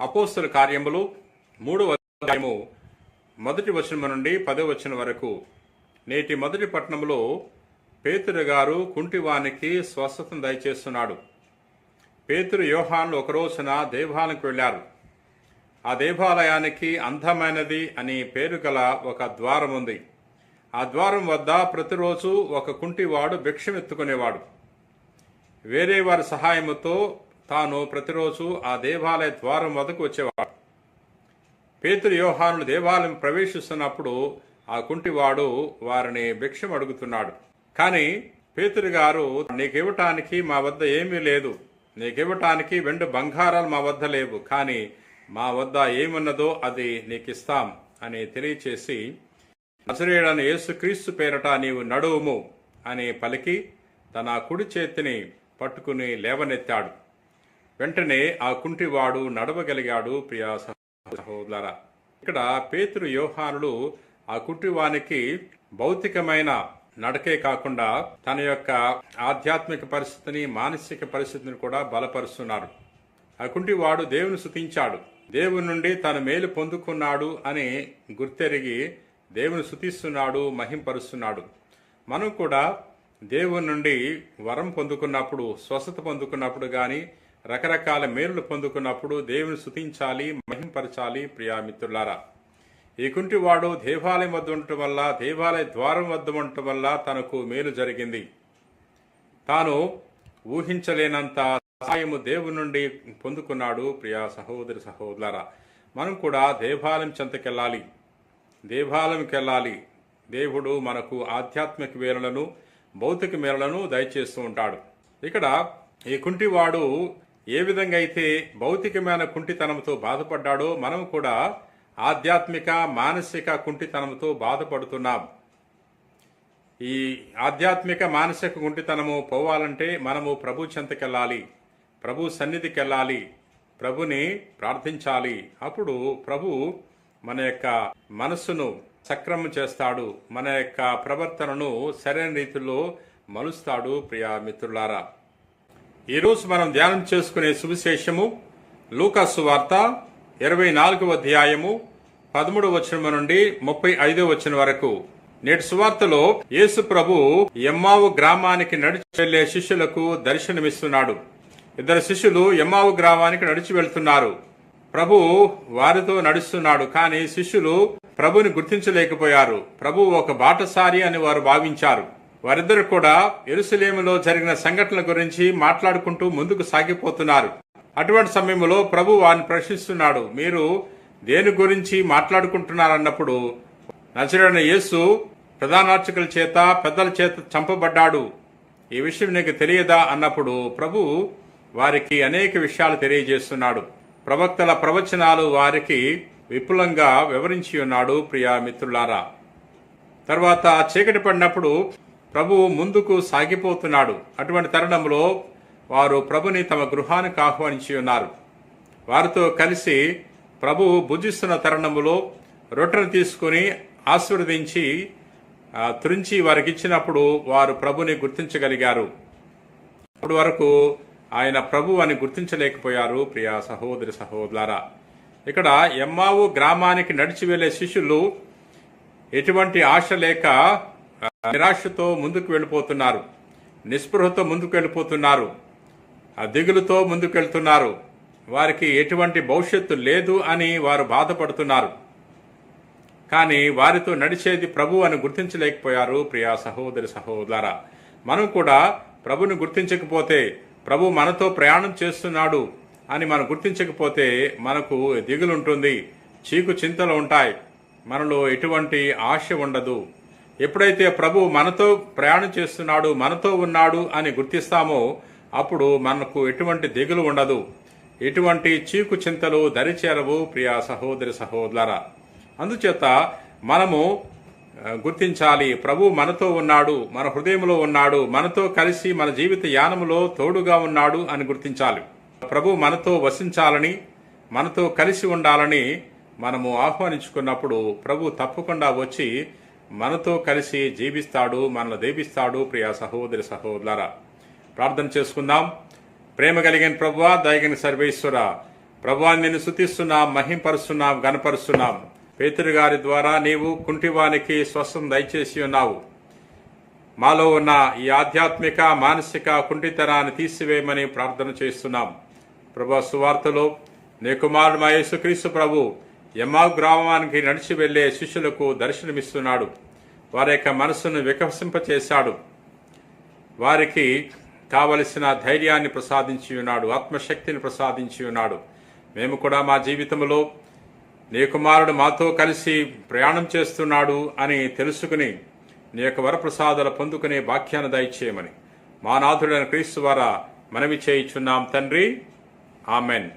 అపోస్తుల కార్యములు మూడవ అధ్యాయము మొదటి వచనం నుండి పదో వచనం వరకు. నేటి మొదటి పట్టణంలో పేతురు గారు కుంటివానికి స్వస్థతను దయచేస్తున్నాడు. పేతురు యోహాన్లు ఒక రోజున దేవాలయంకు వెళ్ళారు. ఆ దేవాలయానికి అందమైనది అని పేరు గల ఒక ద్వారం ఉంది. ఆ ద్వారం వద్ద ప్రతిరోజు ఒక కుంటివాడు భిక్షమెత్తుకునేవాడు. వేరే వారి సహాయముతో తాను ప్రతిరోజు ఆ దేవాలయ ద్వారం వద్దకు వచ్చేవాడు. పేతురు యోహానులు దేవాలయం ప్రవేశిస్తున్నప్పుడు ఆ కుంటివాడు వారిని భిక్షం అడుగుతున్నాడు. కానీ పేతురు గారు నీకివ్వటానికి మా వద్ద ఏమీ లేదు. నీకివ్వటానికి వెండు బంగారాలు మా వద్ద లేవు. కానీ మా వద్ద ఏమున్నదో అది నీకిస్తాం అని తెలియచేసి నజరేయుడైన యేసుక్రీస్తు పేరట నీవు నడువుము అని పలికి తన కుడి చేతిని పట్టుకుని లేవనెత్తాడు. వెంటనే ఆ కుంటివాడు నడవగలిగాడు ప్రియా సహోదర. ఇక్కడ పేతురు యోహానులు ఆ కుంటివానికి భౌతికమైన నడకే కాకుండా తన యొక్క ఆధ్యాత్మిక పరిస్థితిని మానసిక పరిస్థితిని కూడా బలపరుస్తున్నారు. ఆ కుంటివాడు దేవుని శుతించాడు దేవుని నుండి తన మేలు పొందుకున్నాడు అని గుర్తెరిగి దేవుని శుతిస్తున్నాడు మహింపరుస్తున్నాడు. మనం కూడా దేవుని నుండి వరం పొందుకున్నప్పుడు స్వస్థత పొందుకున్నప్పుడు కానీ రకరకాల మేలులు పొందుకున్నప్పుడు దేవుని సుతించాలి మహింపరచాలి ప్రియా మిత్రులారా ఈ కుంటివాడు దేవాలయం వద్ద ఉండటం వల్ల దేవాలయ ద్వారం వద్ద ఉండటం వల్ల తనకు మేలు జరిగింది. తాను ఊహించలేనంత సహాయము దేవుని నుండి పొందుకున్నాడు ప్రియా సహోదరి సహోదరులారా. మనం కూడా దేవాలయం చెంతకెళ్ళాలి. దేవాలయంకి వెళ్ళాలి. దేవుడు మనకు ఆధ్యాత్మిక మేలలను భౌతిక మేరలను దయచేస్తూ ఉంటాడు. ఇక్కడ ఈ కుంటివాడు ఏ విధంగా అయితే భౌతికమైన కుంటితనంతో బాధపడ్డాడో మనం కూడా ఆధ్యాత్మిక మానసిక కుంటితనంతో బాధపడుతున్నాం. ఈ ఆధ్యాత్మిక మానసిక కుంటితనము పోవాలంటే మనము ప్రభు చెంతకెళ్ళాలి ప్రభు సన్నిధికి వెళ్ళాలి ప్రభుని ప్రార్థించాలి. అప్పుడు ప్రభు మన యొక్క మనస్సును సక్రమం చేస్తాడు మన యొక్క ప్రవర్తనను సరైన రీతిలో మలుస్తాడు ప్రియా మిత్రులారా. ఈరోజు మనం ధ్యానం చేసుకునే సువిశేషము లూకాసు వార్త ఇరవై నాలుగవ అధ్యాయము పదమూడు వచనం నుండి ముప్పై ఐదో వచనం వరకు. నేటి సువార్తలో యేసు ప్రభు ఎమ్మావు గ్రామానికి నడిచి వెళ్ళే శిష్యులకు దర్శనమిస్తున్నాడు. ఇద్దరు శిష్యులు ఎమ్మావు గ్రామానికి నడిచి వెళ్తున్నారు. ప్రభు వారితో నడుస్తున్నాడు కానీ శిష్యులు ప్రభుని గుర్తించలేకపోయారు. ప్రభు ఒక బాటసారి అని వారు భావించారు. వారిద్దరు కూడా ఎరుసలేములో జరిగిన సంఘటనల గురించి మాట్లాడుకుంటూ ముందుకు సాగిపోతున్నారు. అటువంటి సమయంలో ప్రభు వారిని ప్రశ్నిస్తున్నాడు మీరు దేని గురించి మాట్లాడుకుంటున్నారన్నప్పుడు నజరైన యేసు ప్రధానార్చకుల చేత పెద్దల చేత చంపబడ్డాడు. ఈ విషయం నీకు తెలియదా? అన్నప్పుడు ప్రభు వారికి అనేక విషయాలు తెలియజేస్తున్నాడు. ప్రవక్తల ప్రవచనాలు వారికి విపులంగా వివరించి ఉన్నాడు ప్రియా మిత్రులారా. తర్వాత చీకటి పడినప్పుడు ప్రభువు ముందుకు సాగిపోతున్నాడు. అటువంటి తరుణంలో వారు ప్రభుని తమ గృహానికి ఆహ్వానించి ఉన్నారు. వారితో కలిసి ప్రభువు భుజిస్తున్న తరుణంలో రొట్టెను తీసుకుని ఆశీర్వదించి తురించి త్రుంచి వారికి ఇచ్చినప్పుడు వారు ప్రభుని గుర్తించగలిగారు. అప్పటి వరకు ఆయన ప్రభు అని గుర్తించలేకపోయారు. ప్రియా సహోదరి సహోదరారా ఇక్కడ ఎమ్మావు గ్రామానికి నడిచి వెళ్ళే శిష్యులు ఎటువంటి ఆశ లేక నిరాశతో ముందుకు వెళ్ళిపోతున్నారు. నిస్పృహతో ముందుకు వెళ్ళిపోతున్నారు. ఆ దిగులుతో ముందుకు వెళ్తున్నారు. వారికి ఎటువంటి భవిష్యత్తు లేదు అని వారు బాధపడుతున్నారు. కానీ వారితో నడిచేది ప్రభు అని గుర్తించలేకపోయారు ప్రియా సహోదరి సహోదర. మనం కూడా ప్రభుని గుర్తించకపోతే ప్రభు మనతో ప్రయాణం చేస్తున్నాడు అని మనం గుర్తించకపోతే మనకు దిగులుంటుంది చీకు చింతలు ఉంటాయి. మనలో ఎటువంటి ఆశ ఉండదు. ఎప్పుడైతే ప్రభు మనతో ప్రయాణం చేస్తున్నాడు మనతో ఉన్నాడు అని గుర్తిస్తామో అప్పుడు మనకు ఎటువంటి దిగులు ఉండదు. ఎటువంటి చీకు చింతలు దరిచేరవు ప్రియా సహోదరి సహోదర అందుచేత మనము గుర్తించాలి ప్రభు మనతో ఉన్నాడు మన హృదయంలో ఉన్నాడు మనతో కలిసి మన జీవిత యానములో తోడుగా ఉన్నాడు అని గుర్తించాలి. ప్రభు మనతో వసించాలని మనతో కలిసి ఉండాలని మనము ఆహ్వానించుకున్నప్పుడు ప్రభు తప్పకుండా వచ్చి మనతో కలిసి జీవిస్తాడు మనల్ని దేవిస్తాడు ప్రియా సహోదరి సహోదరా ప్రార్థన చేసుకుందాం. ప్రేమ కలిగిన ప్రభువా దయగిన సర్వేశ్వర ప్రభువా నిన్ను శుతిస్తున్నాం మహింపరుస్తున్నాం గనపరుస్తున్నాం పేతురు గారి ద్వారా నీవు కుంటివానికి స్వస్థం దయచేసి ఉన్నావు. మాలో ఉన్న ఈ ఆధ్యాత్మిక మానసిక కుంటితనాన్ని తీసివేయమని ప్రార్థన చేస్తున్నాం. ప్రభా సువార్తలో నీ కుమారుడు మా యేసుక్రీస్తు ప్రభు యమా గ్రామానికి నడిచి వెళ్ళే శిష్యులకు దర్శనమిస్తున్నాడు. వారి యొక్క మనసును వికసింపచేశాడు. వారికి కావలసిన ధైర్యాన్ని ప్రసాదించి ఉన్నాడు ఆత్మశక్తిని ప్రసాదించి ఉన్నాడు. మేము కూడా మా జీవితంలో నీ కుమారుడు మాతో కలిసి ప్రయాణం చేస్తున్నాడు అని తెలుసుకుని నీ యొక్క వరప్రసాదాలు పొందుకునే వాక్యాన్ని దయచేయమని. మా నాథుడైన క్రీస్తు ద్వారా మనవి చేయుచున్నాం తండ్రి. ఆమెన్.